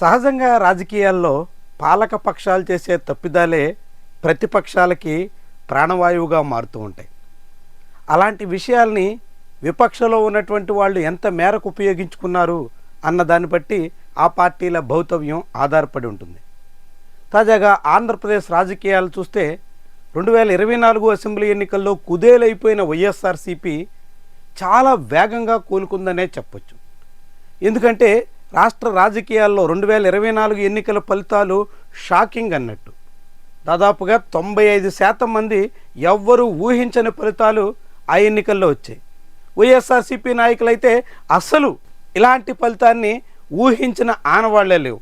సహజంగా రాజకీయాల్లో పాలక పక్షాలు చేసే తప్పిదాలే ప్రతిపక్షాలకి ప్రాణవాయువుగా మారుతూ ఉంటాయి. అలాంటి విషయాల్ని విపక్షంలో ఉన్నటువంటి వాళ్ళు ఎంత మేరకు ఉపయోగించుకున్నారు అన్న దాన్ని బట్టి ఆ పార్టీల భౌతవ్యం ఆధారపడి ఉంటుంది. తాజాగా ఆంధ్రప్రదేశ్ రాజకీయాలు చూస్తే రెండు వేల ఇరవై నాలుగు అసెంబ్లీ ఎన్నికల్లో కుదేలైపోయిన వైఎస్ఆర్సీపీ చాలా వేగంగా కోలుకుందనే చెప్పొచ్చు. ఎందుకంటే రాష్ట్ర రాజకీయాల్లో రెండు వేల ఇరవై నాలుగు ఎన్నికల ఫలితాలు షాకింగ్ అన్నట్టు. దాదాపుగా తొంభై ఐదు శాతం మంది ఎవ్వరూ ఊహించని ఫలితాలు ఆ ఎన్నికల్లో వచ్చాయి. వైఎస్ఆర్సీపీ నాయకులైతే అస్సలు ఇలాంటి ఫలితాన్ని ఊహించిన ఆనవాళ్ళే లేవు.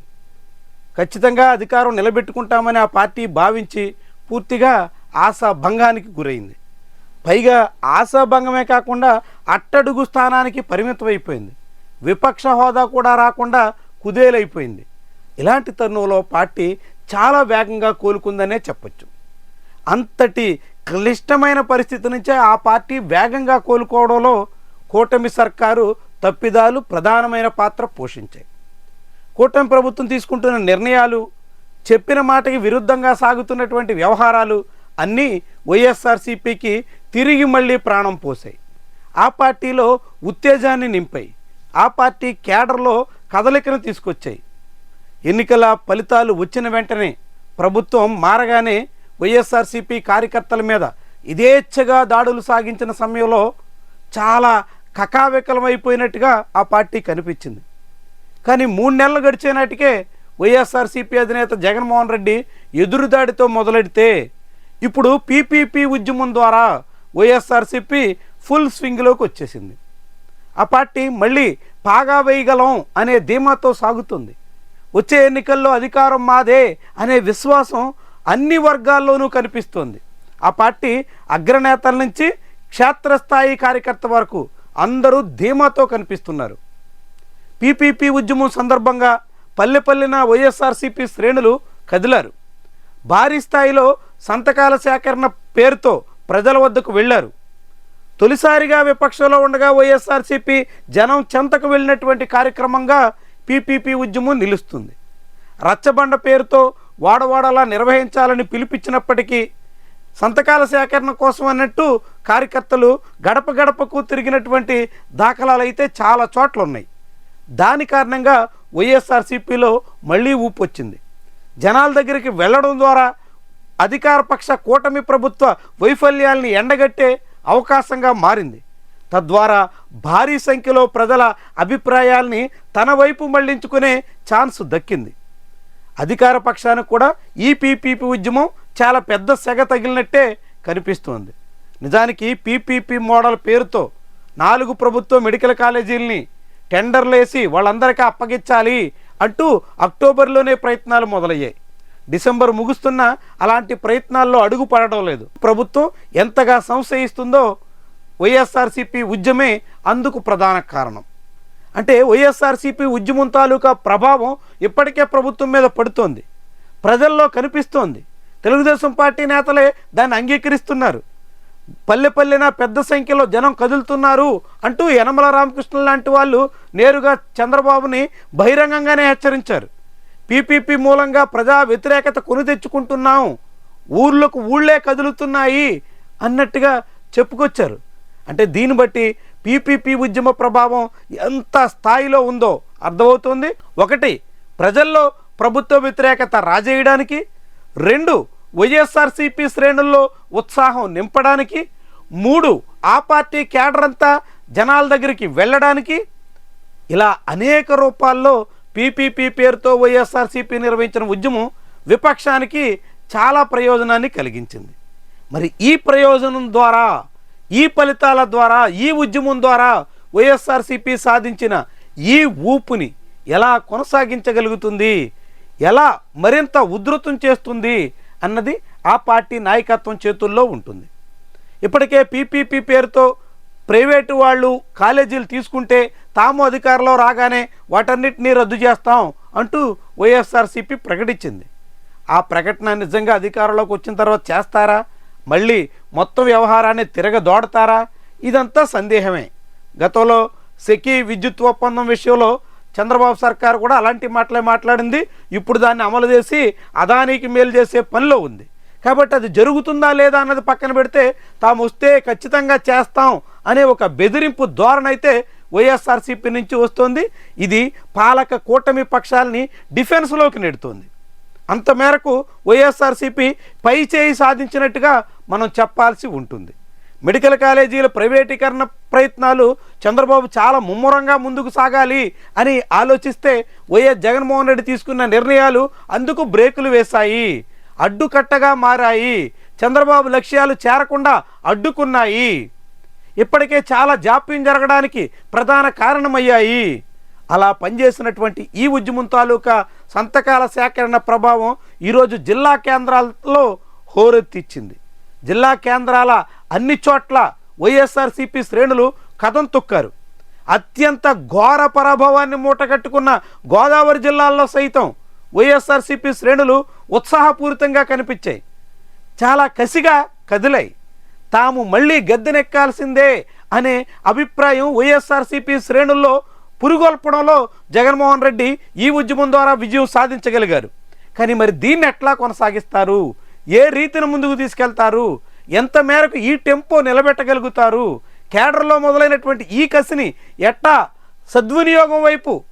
ఖచ్చితంగా అధికారం నిలబెట్టుకుంటామని ఆ పార్టీ భావించి పూర్తిగా ఆశాభంగానికి గురైంది. పైగా ఆశాభంగమే కాకుండా అట్టడుగు స్థానానికి పరిమితమైపోయింది. విపక్ష హోదా కూడా రాకుండా కుదేలైపోయింది. ఇలాంటి తరుణంలో పార్టీ చాలా వేగంగా కోలుకుందనే చెప్పొచ్చు. అంతటి క్లిష్టమైన పరిస్థితి నుంచే ఆ పార్టీ వేగంగా కోలుకోవడంలో కూటమి సర్కారు తప్పిదాలు ప్రధానమైన పాత్ర పోషించాయి. కూటమి ప్రభుత్వం తీసుకుంటున్న నిర్ణయాలు చెప్పిన మాటకి విరుద్ధంగా సాగుతున్నటువంటి వ్యవహారాలు అన్నీ వైఎస్ఆర్సీపీకి తిరిగి మళ్ళీ ప్రాణం పోసాయి. ఆ పార్టీలో ఉత్తేజాన్ని నింపాయి. ఆ పార్టీ కేడర్లో కదలికను తీసుకొచ్చాయి. ఎన్నికల ఫలితాలు వచ్చిన వెంటనే ప్రభుత్వం మారగానే వైఎస్ఆర్సీపీ కార్యకర్తల మీద ఇదేచ్ఛగా దాడులు సాగించిన సమయంలో చాలా కకావికలమైపోయినట్టుగా ఆ పార్టీ కనిపించింది. కానీ మూడు నెలలు గడిచే నాటికే వైఎస్ఆర్సీపీ అధినేత జగన్మోహన్ రెడ్డి ఎదురుదాడితో మొదలెడితే ఇప్పుడు పీపీపీ ఉద్యమం ద్వారా వైఎస్ఆర్సీపీ ఫుల్ స్వింగ్లోకి వచ్చేసింది. ఆ పార్టీ మళ్ళీ పాగా వేయగలం అనే ధీమాతో సాగుతుంది. వచ్చే ఎన్నికల్లో అధికారం మాదే అనే విశ్వాసం అన్ని వర్గాల్లోనూ కనిపిస్తుంది. ఆ పార్టీ అగ్రనేతల నుంచి క్షేత్రస్థాయి కార్యకర్త వరకు అందరూ ధీమాతో కనిపిస్తున్నారు. పీపీపీ ఉద్యమం సందర్భంగా పల్లెపల్లిన వైఎస్ఆర్సీపీ శ్రేణులు కదిలారు. భారీ స్థాయిలో సంతకాల సేకరణ పేరుతో ప్రజల వద్దకు వెళ్ళారు. తొలిసారిగా విపక్షంలో ఉండగా వైఎస్ఆర్సీపీ జనం చెంతకు వెళ్ళినటువంటి కార్యక్రమంగా పీపీపీ ఉద్యమం నిలుస్తుంది. రచ్చబండ పేరుతో వాడవాడలా నిర్వహించాలని పిలిపించినప్పటికీ సంతకాల సేకరణ కోసం అన్నట్టు కార్యకర్తలు గడప గడపకు తిరిగినటువంటి దాఖలాలు అయితే చాలా చోట్ల ఉన్నాయి దాని కారణంగా వైఎస్ఆర్సీపీలో మళ్ళీ ఊపు వచ్చింది. జనాల దగ్గరికి వెళ్ళడం ద్వారా అధికారపక్ష కూటమి ప్రభుత్వ వైఫల్యాల్ని ఎండగట్టే అవకాశంగా మారింది. తద్వారా భారీ సంఖ్యలో ప్రజల అభిప్రాయాల్ని తన వైపు మళ్ళించుకునే ఛాన్స్ దక్కింది. అధికార పక్షానికి కూడా ఈ పీపీపీ ఉద్యమం చాలా పెద్ద సెగ తగిలినట్టే కనిపిస్తోంది. నిజానికి పీపీపీ మోడల్ పేరుతో నాలుగు ప్రభుత్వ మెడికల్ కాలేజీల్ని టెండర్లేసి వాళ్ళందరికీ అప్పగించాలి అంటూ అక్టోబర్లోనే ప్రయత్నాలు మొదలయ్యాయి. డిసెంబర్ ముగుస్తున్న అలాంటి ప్రయత్నాల్లో అడుగు పడడం లేదు. ప్రభుత్వం ఎంతగా సంశయిస్తుందో వైఎస్ఆర్సీపీ ఉద్యమే అందుకు ప్రధాన కారణం. అంటే వైఎస్ఆర్సీపీ ఉద్యమం తాలూకా ప్రభావం ఇప్పటికే ప్రభుత్వం మీద పడుతోంది. ప్రజల్లో కనిపిస్తోంది. తెలుగుదేశం పార్టీ నేతలే దాన్ని అంగీకరిస్తున్నారు. పల్లె పల్లెన పెద్ద సంఖ్యలో జనం కదులుతున్నారు అంటూ యనమల రామకృష్ణ లాంటి వాళ్ళు నేరుగా చంద్రబాబుని బహిరంగంగానే హెచ్చరించారు. పీపీపీ మూలంగా ప్రజా వ్యతిరేకత కొని తెచ్చుకుంటున్నాం. ఊర్లకు ఊళ్ళే కదులుతున్నాయి అన్నట్టుగా చెప్పుకొచ్చారు. అంటే దీన్ని బట్టి పీపీపీ ఉద్యమ ప్రభావం ఎంత స్థాయిలో ఉందో అర్థమవుతుంది. ఒకటి ప్రజల్లో ప్రభుత్వ వ్యతిరేకత రాజేయడానికి. రెండు వైఎస్ఆర్సీపీ శ్రేణుల్లో ఉత్సాహం నింపడానికి. మూడు ఆ పార్టీ క్యాడర్ అంతా జనాల దగ్గరికి వెళ్ళడానికి. ఇలా అనేక రూపాల్లో పీపీపీ పేరుతో వైఎస్ఆర్సీపీ నిర్వహించిన ఉద్యమం విపక్షానికి చాలా ప్రయోజనాన్ని కలిగించింది. మరి ఈ ప్రయోజనం ద్వారా ఈ ఫలితాల ద్వారా ఈ ఉద్యమం ద్వారా వైఎస్ఆర్సీపీ సాధించిన ఈ ఊపుని ఎలా కొనసాగించగలుగుతుంది? ఎలా మరింత ఉధృతం చేస్తుంది అన్నది ఆ పార్టీ నాయకత్వం చేతుల్లో ఉంటుంది. ఇప్పటికే పీపీపీ పేరుతో ప్రైవేటు వాళ్ళు కాలేజీలు తీసుకుంటే తాము అధికారంలో రాగానే వాటన్నిటినీ రద్దు చేస్తాం అంటూ వైఎస్ఆర్సీపీ ప్రకటించింది. ఆ ప్రకటన నిజంగా అధికారంలోకి వచ్చిన తర్వాత చేస్తారా? మళ్ళీ మొత్తం వ్యవహారాన్ని తిరగదోడతారా? ఇదంతా సందేహమే. గతంలో సెకీ విద్యుత్ ఒప్పందం విషయంలో చంద్రబాబు సర్కారు కూడా అలాంటి మాటలే మాట్లాడింది. ఇప్పుడు దాన్ని అమలు చేసి అదానికి మేలు చేసే పనిలో ఉంది. కాబట్టి అది జరుగుతుందా లేదా అన్నది పక్కన పెడితే తాము వస్తే ఖచ్చితంగా చేస్తాం అనే ఒక బెదిరింపు ధోరణి అయితే వైఎస్ఆర్సీపీ నుంచి వస్తుంది. ఇది పాలక కూటమి పక్షాలని డిఫెన్స్లోకి నెడుతుంది. అంత మేరకు వైఎస్ఆర్సీపీ పై చేయి సాధించినట్టుగా మనం చెప్పాల్సి ఉంటుంది. మెడికల్ కాలేజీల ప్రైవేటీకరణ ప్రయత్నాలు చంద్రబాబు చాలా ముమ్మరంగా ముందుకు సాగాలి అని ఆలోచిస్తే వైఎస్ జగన్మోహన్ రెడ్డి తీసుకున్న నిర్ణయాలు అందుకు బ్రేకులు వేశాయి. అడ్డుకట్టగా మారాయి. చంద్రబాబు లక్ష్యాలు చేరకుండా అడ్డుకున్నాయి. ఇప్పటికే చాలా జాప్యం జరగడానికి ప్రధాన కారణమయ్యాయి. అలా పనిచేసినటువంటి ఈ ఉద్యమం తాలూకా సంతకాల సేకరణ ప్రభావం ఈరోజు జిల్లా కేంద్రాల్లో హోరెత్తిచ్చింది. జిల్లా కేంద్రాల అన్ని చోట్ల వైఎస్ఆర్సీపీ శ్రేణులు కథం తొక్కారు. అత్యంత ఘోర పరాభవాన్ని మూటగట్టుకున్న గోదావరి జిల్లాల్లో సైతం వైఎస్ఆర్సీపీ శ్రేణులు ఉత్సాహపూరితంగా కనిపించాయి. చాలా కసిగా కదిలాయి. తాము మళ్ళీ గద్దెనెక్కాల్సిందే అనే అభిప్రాయం వైఎస్ఆర్సీపీ శ్రేణుల్లో పురుగొల్పడంలో జగన్మోహన్ రెడ్డి ఈ ఉద్యమం ద్వారా విజయం సాధించగలిగారు. కానీ మరి దీన్ని ఎట్లా కొనసాగిస్తారు? ఏ రీతిని ముందుకు తీసుకెళ్తారు? ఎంత మేరకు ఈ టెంపో నిలబెట్టగలుగుతారు? కేడర్లో మొదలైనటువంటి ఈ కసిని ఎట్టా సద్వినియోగం వైపు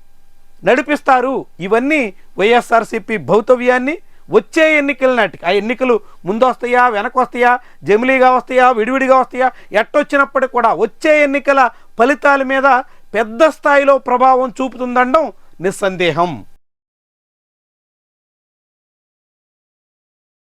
నడిపిస్తారు. ఇవన్నీ వైఎస్ఆర్సీపీ భౌతవ్యాన్ని వచ్చే ఎన్నికల నాటికి ఆ ఎన్నికలు ముందు వస్తాయా వెనక వస్తాయా జమిలీగా వస్తాయా విడివిడిగా వస్తాయా ఎట్టొచ్చినప్పటికి కూడా వచ్చే ఎన్నికల ఫలితాల మీద పెద్ద స్థాయిలో ప్రభావం చూపుతుందండం నిస్సందేహం.